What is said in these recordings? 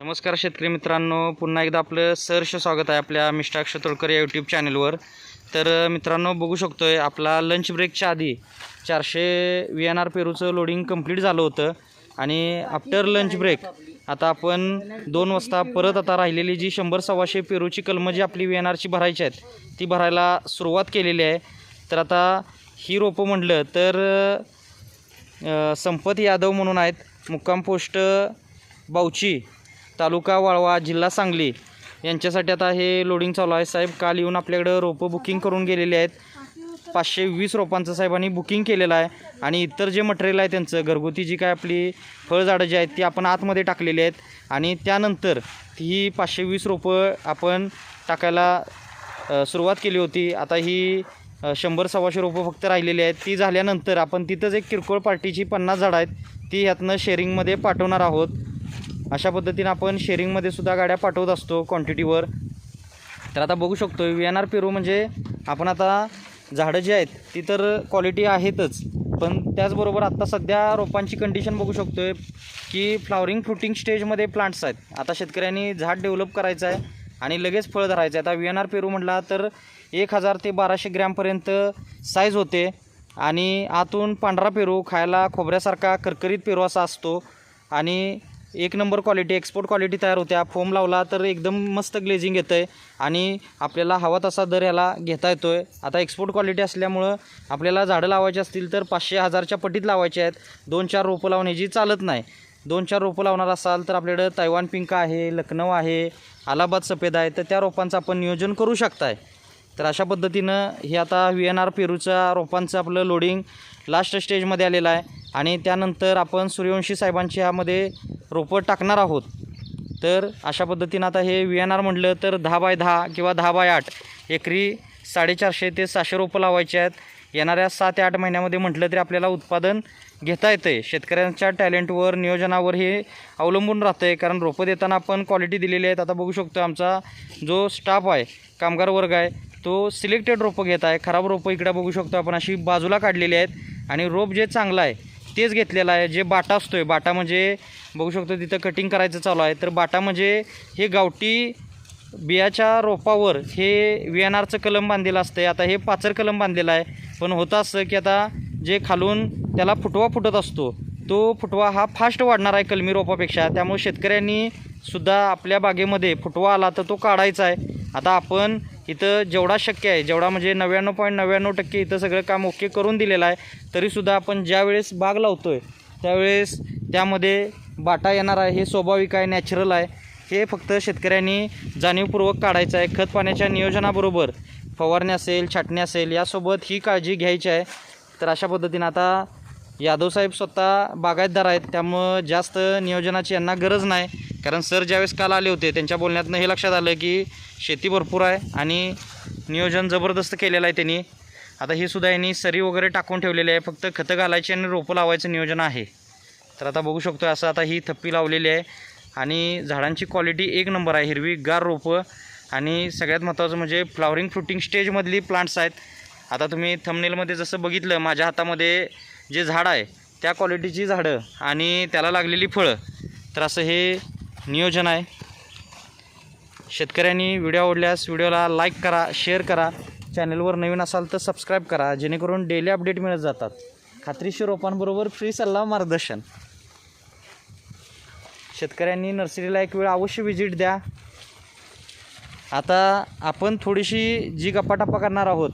नमस्कार शेतकरी मित्रांनो पुन्हा एकदा आपलं सहर्ष स्वागत आहे आपल्या मिष्टाक्ष तोडकर या यूट्यूब चॅनलवर तर मित्रांनो बघू शकतो आहे आपला लंच ब्रेकच्या आधी चारशे व्ही एन आर पेरूचं लोडिंग कंप्लीट झालं होतं. आणि आफ्टर लंच ब्रेक आता आपण दोन वाजता परत आता राहिलेली जी शंभर सव्वाशे पेरूची कलमं जी आपली व्ही एन आरची भरायची आहेत ती भरायला सुरुवात केलेली आहे. तर आता ही रोपं म्हटलं तर संपत यादव म्हणून आहेत मुक्काम पोस्ट बावची. तालुका वाळवा जिल्हा सांगली. यांच्यासाठी आता हे लोडिंग चालू आहे. साहेब काल येऊन आपल्याकडं रोपं बुकिंग करून गेलेले आहेत. पाचशे वीस रोपांचं साहेबांनी बुकिंग केलेलं आहे. आणि इतर जे मटेरियल आहे त्यांचं घरगुती जी काय आपली फळझाडं जी आहेत ती आपण आतमध्ये टाकलेली आहेत. आणि त्यानंतर ही पाचशे वीस रोपं आपण टाकायला सुरुवात केली होती. आता ही शंभर सव्वाशे रोपं फक्त राहिलेली आहेत. ती झाल्यानंतर आपण तिथंच एक किरकोळ पार्टीची पन्नास झाडं आहेत ती ह्यातनं शेअरिंगमध्ये पाठवणार आहोत. अशा पद्धतीनं आपण शेअरिंगमध्ये सुद्धा गाड्या पाठवत असतो क्वांटिटीवर तर आता बघू शकतो व्ही एन आर पेरू म्हणजे आपण आता झाडं जी आहेत ती तर क्वालिटी आहेतच. पण त्याचबरोबर आत्ता सध्या रोपांची कंडिशन बघू शकतो आहे की फ्लावरिंग फ्रुटिंग स्टेजमध्ये प्लांट्स आहेत. आता शेतकऱ्यांनी झाड डेव्हलप करायचं आहे आणि लगेच फळ धरायचं आहे आता व्ही एन आर पेरू म्हटला तर एक हजार ते बाराशे ग्रॅमपर्यंत साईज होते. आणि आतून पांढरा पेरू खायला खोबऱ्यासारखा करकरीत पेरू असा असतो. आणि एक नंबर क्वालिटी एक्सपोर्ट क्वालिटी तयार होत्या फोम लावला तर एकदम मस्त ग्लेझिंग येतं आहे आणि आपल्याला हवा तसा दर याला घेता येतो आहे आता एक्सपोर्ट क्वालिटी असल्यामुळं आपल्याला झाडं लावायची असतील तर पाचशे हजारच्या पटीत लावायची आहेत. दोन चार रोपं लावण्याची चालत नाही. दोन चार रोपं लावणार असाल तर आपल्याकडं तैवान पिंक आहे लखनौ आहे अलाहाबाद सफेद आहे. तर त्या रोपांचं आपण नियोजन करू शकताय. तर अशा पद्धतीनं हे आता व्ही एन आर पेरूच्या रोपांचं आपलं लोडिंग लास्ट स्टेजमध्ये आलेलं आहे. आणि त्यानंतर आपण सूर्यवंशी साहेबांच्या ह्यामध्ये रोपं टाकणार आहोत. तर अशा पद्धतीनं आता हे व्ही एन आर म्हटलं तर दहा बाय दहा किंवा दहा बाय आठ एकरी साडेचारशे ते सहाशे रोपं लावायचे आहेत. येणाऱ्या सात ते आठ महिन्यामध्ये म्हटलं तरी आपल्याला उत्पादन घेता येतं आहे शेतकऱ्यांच्या टॅलेंटवर नियोजनावर हे अवलंबून राहतं आहे कारण रोपं देताना आपण क्वालिटी दिलेली आहेत. आता बघू शकतो आमचा जो स्टाफ आहे कामगार वर्ग आहे तो सिलेक्टेड रोपं घेत आहे. खराब रोपं इकडं बघू शकतो आपण. अशी बाजूला काढलेली आहेत. आणि रोप जे चांगलं आहे तेच घेतलेलं आहे. जे बाटा असतो आहे बाटा म्हणजे बघू शकतो तिथं कटिंग करायचं चालू आहे. तर बाटा म्हणजे हे गावठी बियाच्या रोपावर हे व्ही एन आरचं कलम बांधलेलं असतं आता हे पाचर कलम बांधलेलं आहे. पण होतं असं की आता जे खालून त्याला फुटवा फुटत असतो. तो फुटवा हा फास्ट वाढणार आहे कलमी रोपापेक्षा. त्यामुळे शेतकऱ्यांनी सुद्धा आपल्या बागेमध्ये फुटवा आला तर तो काढायचा आहे. आता आपण इथं जेवढा शक्य आहे जेवढा म्हणजे नव्याण्णव पॉईंट नव्याण्णव टक्के इथं सगळं काम ओके करून दिलेलं आहे तरीसुद्धा आपण ज्यावेळेस बाग लावतो आहे त्यावेळेस त्यामध्ये बाटा येणार आहे. हे स्वाभाविक आहे नॅचरल आहे. हे फक्त शेतकऱ्यांनी जाणीवपूर्वक काढायचं आहे. खत पाण्याच्या नियोजनाबरोबर फवारणी असेल छाटणी असेल यासोबत ही काळजी घ्यायची आहे. तर अशा पद्धतीनं आता यादवसाहेब स्वतः बागायतदार आहेत त्यामुळं जास्त नियोजनाची यांना गरज नाही. कारण सर ज्यावेळेस काल आले होते त्यांच्या बोलण्यातनं हे लक्षात आलं की शेती भरपूर आहे आणि नियोजन जबरदस्त केलेलं आहे त्यांनी. आता हे सुद्धा यांनी सरी वगैरे टाकून ठेवलेले आहे फक्त खतं घालायची आणि रोपं लावायचं नियोजन आहे. तर आता बघू शकतो असं आता ही थप्पी लावलेली आहे. आणि झाडांची क्वालिटी एक नंबर आहे हिरवी गार रोपं. आणि सगळ्यात महत्त्वाचं म्हणजे फ्लॉवरिंग फ्रुटिंग स्टेजमधली प्लांट्स आहेत. आता तुम्ही थमनेलमध्ये जसं बघितलं माझ्या हातामध्ये जे झाड आहे त्या क्वालिटीची झाडं आणि त्याला लागलेली फळं. तर असं हे नियोजन आहे. शेतकऱ्यांनी व्हिडिओ आवडल्यास व्हिडिओला लाईक करा शेअर करा. चॅनलवर नवीन असाल तर सबस्क्राईब करा जेणेकरून डेली अपडेट मिळत जातात. खात्रीशीर रोपांबरोबर फ्री सल्ला मार्गदर्शन. शेतकऱ्यांनी नर्सरीला एक वेळ अवश्य व्हिजिट द्या. आता आपण थोडीशी जी गप्पाटप्पा करणार आहोत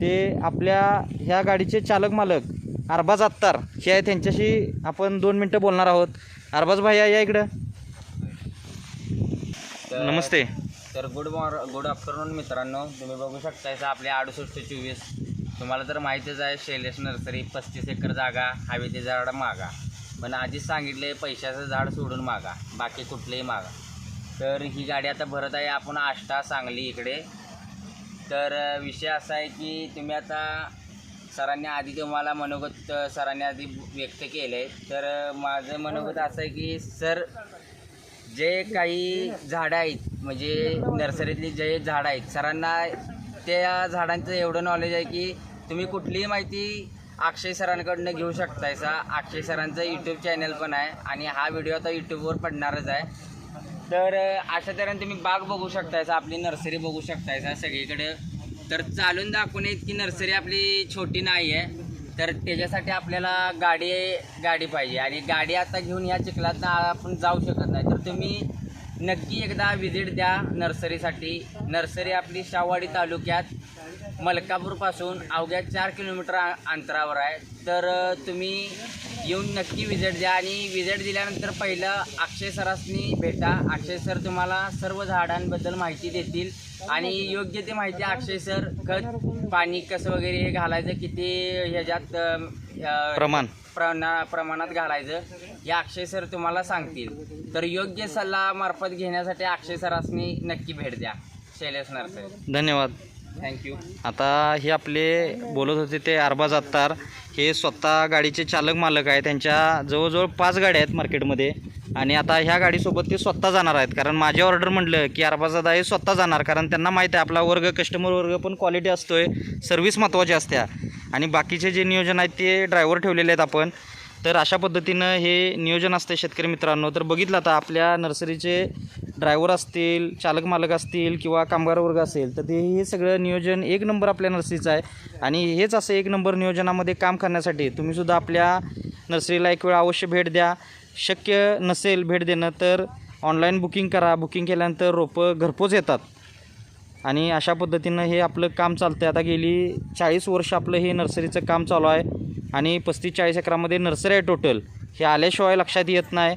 ते आपल्या ह्या गाडीचे चालक मालक अरबाज अत्तार हे आहे त्यांच्याशी आपण दोन मिनटं बोलणार आहोत. अरबाज भाई या इकडं. नमस्ते. तर गुड मॉर गुड आफ्टरनून मित्रांनो. तुम्ही बघू शकताय आपल्या अडुसष्ट चोवीस. तुम्हाला तर माहितीच आहे शैलेश नर्सरी पस्तीस एकर जागा हवेचे झाड मागा. पण आधीच सांगितले पैशाचं झाड सोडून मागा बाकी कुठलेही मागा. तर ही गाडी आता भरत आहे आपण आष्टा सांगली इकडे. तर विषय असा आहे की तुम्ही आता सरांनी आधी तुम्हाला मनोगत सरांनी आधी व्यक्त केलं आहे तर माझं मनोगत असं आहे की सर जे काही झाडं आहेत म्हणजे नर्सरीतली जे झाडं आहेत सरांना त्या झाडांचं एवढं नॉलेज आहे की तुम्ही कुठलीही माहिती अक्षय सरांकडनं घेऊ शकताय सा अक्षय सरांचं यूट्यूब चॅनल पण आहे आणि हा व्हिडिओ आता यूट्यूबवर पडणारच आहे. तर अशा तऱ्हेने तुम्ही बाग बघू शकतायसा आपली नर्सरी बघू शकतायसा सगळीकडे. तर चालून दाखवणे इतकी नर्सरी आपली छोटी नाही आहे. तर त्याच्यासाठी आपल्याला गाडी गाडी पाहिजे. आणि गाडी आता घेऊन या चिखलात आपण जाऊ शकत नाही. तर तुम्ही नक्की एकदा व्हिजिट द्या नर्सरीसाठी. नर्सरी आपली शाहवाडी तालुक्यात मलकापूरपासून अवघ्या चार किलोमीटर अंतरावर आहे. तर तुम्ही येऊन नक्की विजिट द्या आणि विजिट दिल्यानंतर पहिलं अक्षय सरासनी भेटा. अक्षय सर तुम्हाला सर्व झाडांबद्दल माहिती देतील आणि योग्य ते माहिती अक्षय सर खत पाणी कसं वगैरे हे घालायचं किती ह्याच्यात प्रमाण. प्रना प्रमाणात घालायचं हे अक्षय सर तुम्हाला सांगतील. तर योग्य सल्ला मार्फत घेण्यासाठी अक्षय सरासनी नक्की भेट द्या. शैलेश नर्सरी. धन्यवाद. थँक्यू आता हे आपले बोलत होते ते अरबाज अत्तार. हे स्वतः गाडीचे चालक मालक आहेत. त्यांच्या जवळजवळ पाच गाड्या आहेत मार्केटमध्ये. आणि आता ह्या गाडीसोबत ते स्वतः जाणार आहेत. कारण माझी ऑर्डर म्हटलं की अरबाजादा हे स्वतः जाणार. कारण त्यांना माहीत आहे आपला वर्ग कस्टमर वर्ग पण क्वालिटी असतोय. सर्व्हिस महत्त्वाची असत्या. आणि बाकीचे जे नियोजन आहेत ते ड्रायव्हर ठेवलेले आहेत आपण. तर अशा पद्धतीनं हे नियोजन असते शेतकरी मित्रांनो. तर बघितलं आता आपल्या नर्सरीचे ड्रायव्हर असतील चालक मालक असतील किंवा कामगार वर्ग असेल तर ते हे सगळं नियोजन एक नंबर आपल्या नर्सरीचं आहे. आणि हेच असं एक नंबर नियोजनामध्ये काम करण्यासाठी तुम्हीसुद्धा आपल्या नर्सरीला एक वेळ अवश्य भेट द्या. शक्य नसेल भेट देणं तर ऑनलाईन बुकिंग करा. बुकिंग केल्यानंतर रोपं घरपोच येतात. आणि अशा पद्धतीनं हे आपलं काम चालतं आहे. आता गेली चाळीस वर्ष आपलं हे नर्सरीचं काम चालू आहे. आणि पस्तीस चाळीस एकरामध्ये नर्सरी आहे टोटल. हे आल्याशिवाय लक्षात येत नाही.